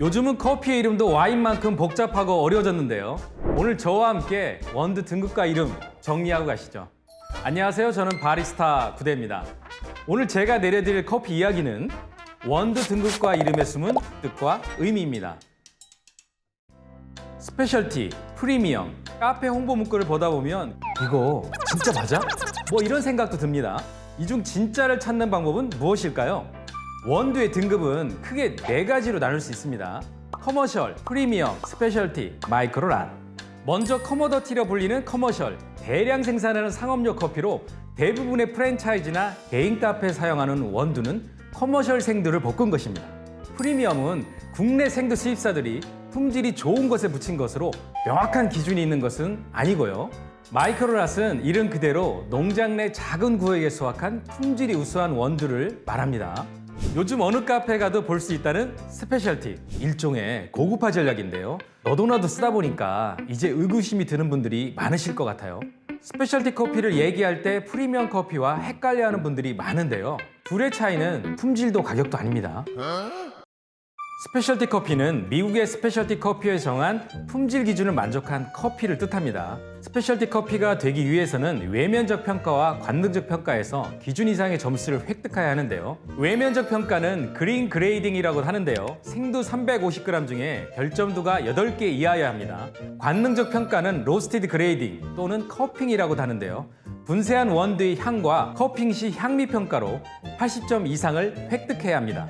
요즘은 커피의 이름도 와인만큼 복잡하고 어려워졌는데요. 오늘 저와 함께 원두 등급과 이름 정리하고 가시죠. 안녕하세요. 저는 바리스타 구대입니다. 오늘 제가 내려드릴 커피 이야기는 원두 등급과 이름에 숨은 뜻과 의미입니다. 스페셜티, 프리미엄, 카페 홍보 문구를 보다 보면 이거 진짜 맞아? 뭐 이런 생각도 듭니다. 이 중 진짜를 찾는 방법은 무엇일까요? 원두의 등급은 크게 네 가지로 나눌 수 있습니다. 커머셜, 프리미엄, 스페셜티, 마이크로란. 먼저 커머더티라 불리는 커머셜, 대량 생산하는 상업용 커피로 대부분의 프랜차이즈나 개인 카페에 사용하는 원두는 커머셜 생두를 볶은 것입니다. 프리미엄은 국내 생두 수입사들이 품질이 좋은 것에 붙인 것으로 명확한 기준이 있는 것은 아니고요. 마이크로랏은 이름 그대로 농장 내 작은 구역에 수확한 품질이 우수한 원두를 말합니다. 요즘 어느 카페 가도 볼 수 있다는 스페셜티 일종의 고급화 전략인데요. 너도나도 쓰다 보니까 이제 의구심이 드는 분들이 많으실 것 같아요. 스페셜티 커피를 얘기할 때 프리미엄 커피와 헷갈려하는 분들이 많은데요. 둘의 차이는 품질도 가격도 아닙니다. 스페셜티 커피는 미국의 스페셜티 커피에 정한 품질 기준을 만족한 커피를 뜻합니다. 스페셜티 커피가 되기 위해서는 외면적 평가와 관능적 평가에서 기준 이상의 점수를 획득해야 하는데요. 외면적 평가는 그린 그레이딩이라고 하는데요. 생두 350g 중에 별점도가 8개 이하여야 합니다. 관능적 평가는 로스티드 그레이딩 또는 커핑이라고 하는데요. 분쇄한 원두의 향과 커핑 시 향미 평가로 80점 이상을 획득해야 합니다.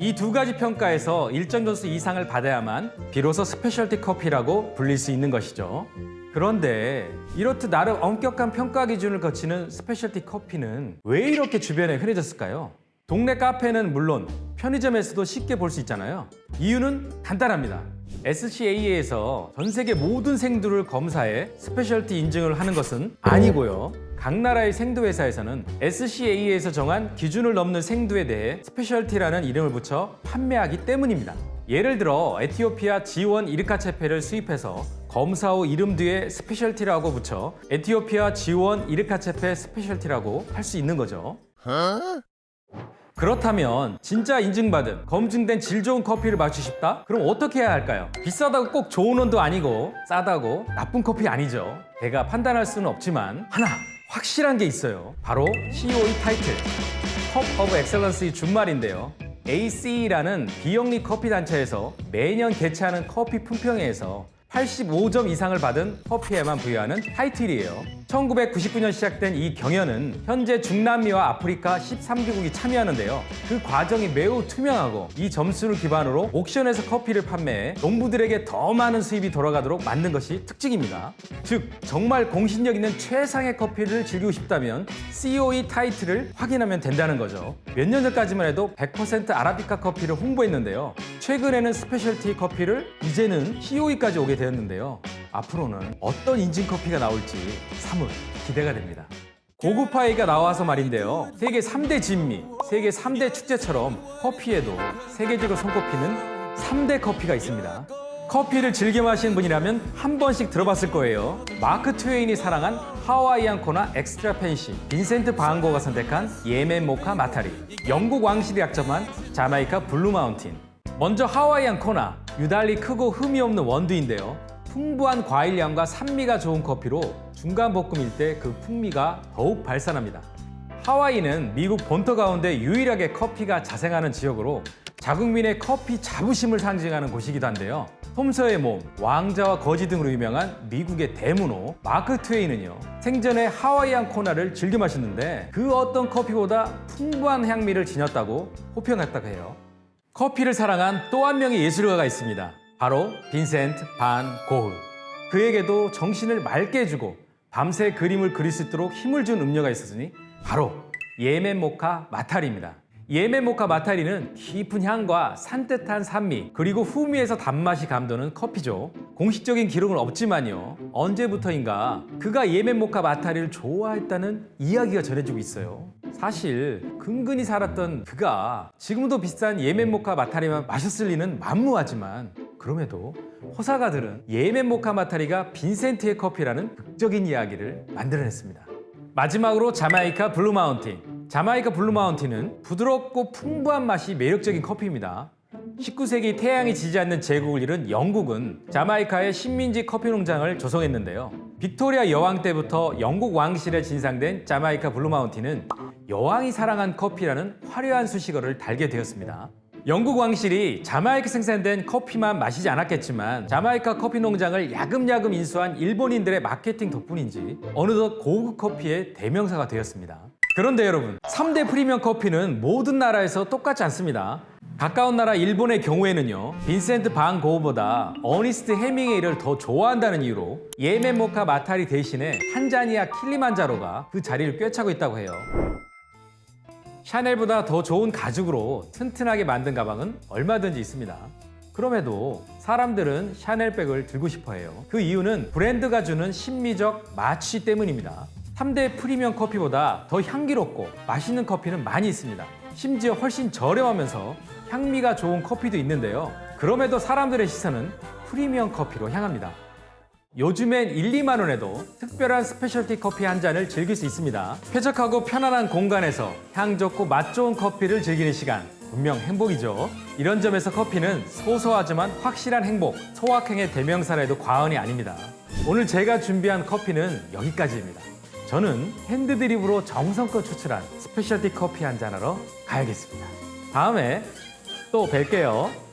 이 두 가지 평가에서 일정 점수 이상을 받아야만 비로소 스페셜티 커피라고 불릴 수 있는 것이죠. 그런데 이렇듯 나름 엄격한 평가 기준을 거치는 스페셜티 커피는 왜 이렇게 주변에 흔해졌을까요? 동네 카페는 물론 편의점에서도 쉽게 볼 수 있잖아요. 이유는 간단합니다. SCA에서 전 세계 모든 생두를 검사해 스페셜티 인증을 하는 것은 아니고요. 각 나라의 생두 회사에서는 SCA에서 정한 기준을 넘는 생두에 대해 스페셜티라는 이름을 붙여 판매하기 때문입니다. 예를 들어 에티오피아 G1 이르카체페를 수입해서 검사 후 이름 뒤에 스페셜티라고 붙여 에티오피아 G1 이르카체페 스페셜티라고 할 수 있는 거죠. 그렇다면 진짜 인증받은 검증된 질 좋은 커피를 마시고 싶다? 그럼 어떻게 해야 할까요? 비싸다고 꼭 좋은 원도 아니고 싸다고 나쁜 커피 아니죠. 제가 판단할 수는 없지만 하나 확실한 게 있어요. 바로 COE 타이틀 컵 오브 엑셀런스의 준말인데요. ACE라는 비영리 커피 단체에서 매년 개최하는 커피 품평회에서 85점 이상을 받은 커피에만 부여하는 타이틀이에요. 1999년 시작된 이 경연은 현재 중남미와 아프리카 13개국이 참여하는데요. 그 과정이 매우 투명하고 이 점수를 기반으로 옥션에서 커피를 판매해 농부들에게 더 많은 수입이 돌아가도록 만든 것이 특징입니다. 즉, 정말 공신력 있는 최상의 커피를 즐기고 싶다면 COE 타이틀을 확인하면 된다는 거죠. 몇 년 전까지만 해도 100% 아라비카 커피를 홍보했는데요. 최근에는 스페셜티 커피를 이제는 COE까지 오게 되었는데요. 앞으로는 어떤 인증 커피가 나올지 사뭇 기대가 됩니다. 고급화이가 나와서 말인데요. 세계 3대 진미, 세계 3대 축제처럼 커피에도 세계적으로 손꼽히는 3대 커피가 있습니다. 커피를 즐겨 마시는 분이라면 한 번씩 들어봤을 거예요. 마크 트웨인이 사랑한 하와이안 코나 엑스트라 펜시, 빈센트 바한고가 선택한 예멘 모카 마타리, 영국 왕실이 약점한 자마이카 블루 마운틴. 먼저 하와이안 코나, 유달리 크고 흠이 없는 원두인데요. 풍부한 과일향과 산미가 좋은 커피로 중간 볶음일 때 그 풍미가 더욱 발산합니다. 하와이는 미국 본토 가운데 유일하게 커피가 자생하는 지역으로 자국민의 커피 자부심을 상징하는 곳이기도 한데요. 톰서의 몸, 왕자와 거지 등으로 유명한 미국의 대문호 마크 트웨이는요. 생전에 하와이안 코나를 즐겨 마셨는데 그 어떤 커피보다 풍부한 향미를 지녔다고 호평했다고 해요. 커피를 사랑한 또 한 명의 예술가가 있습니다. 바로 빈센트 반 고흐. 그에게도 정신을 맑게 해주고 밤새 그림을 그릴 수 있도록 힘을 준 음료가 있었으니 바로 예멘 모카 마타리입니다. 예멘 모카 마타리는 깊은 향과 산뜻한 산미 그리고 후미에서 단맛이 감도는 커피죠. 공식적인 기록은 없지만요. 언제부터인가 그가 예멘 모카 마타리를 좋아했다는 이야기가 전해지고 있어요. 사실 근근히 살았던 그가 지금도 비싼 예멘 모카 마타리만 마셨을 리는 만무하지만 그럼에도 호사가들은 예멘 모카 마타리가 빈센트의 커피라는 극적인 이야기를 만들어냈습니다. 마지막으로 자마이카 블루 마운틴. 자마이카 블루 마운틴은 부드럽고 풍부한 맛이 매력적인 커피입니다. 19세기 태양이 지지 않는 제국을 이룬 영국은 자마이카에 식민지 커피 농장을 조성했는데요. 빅토리아 여왕 때부터 영국 왕실에 진상된 자마이카 블루마운틴은 여왕이 사랑한 커피라는 화려한 수식어를 달게 되었습니다. 영국 왕실이 자마이카 생산된 커피만 마시지 않았겠지만 자마이카 커피 농장을 야금야금 인수한 일본인들의 마케팅 덕분인지 어느덧 고급 커피의 대명사가 되었습니다. 그런데 여러분, 3대 프리미엄 커피는 모든 나라에서 똑같지 않습니다. 가까운 나라 일본의 경우에는요, 빈센트 반 고흐보다 어니스트 해밍웨이를 더 좋아한다는 이유로 예멘 모카 마타리 대신에 탄자니아 킬리만자로가 그 자리를 꿰차고 있다고 해요. 샤넬보다 더 좋은 가죽으로 튼튼하게 만든 가방은 얼마든지 있습니다. 그럼에도 사람들은 샤넬백을 들고 싶어 해요. 그 이유는 브랜드가 주는 심미적 마취 때문입니다. 3대 프리미엄 커피보다 더 향기롭고 맛있는 커피는 많이 있습니다. 심지어 훨씬 저렴하면서 향미가 좋은 커피도 있는데요. 그럼에도 사람들의 시선은 프리미엄 커피로 향합니다. 요즘엔 1, 2만 원에도 특별한 스페셜티 커피 한 잔을 즐길 수 있습니다. 쾌적하고 편안한 공간에서 향 좋고 맛 좋은 커피를 즐기는 시간 분명 행복이죠. 이런 점에서 커피는 소소하지만 확실한 행복, 소확행의 대명사라 해도 과언이 아닙니다. 오늘 제가 준비한 커피는 여기까지입니다. 저는 핸드드립으로 정성껏 추출한 스페셜티 커피 한 잔하러 가야겠습니다. 다음에 또 뵐게요.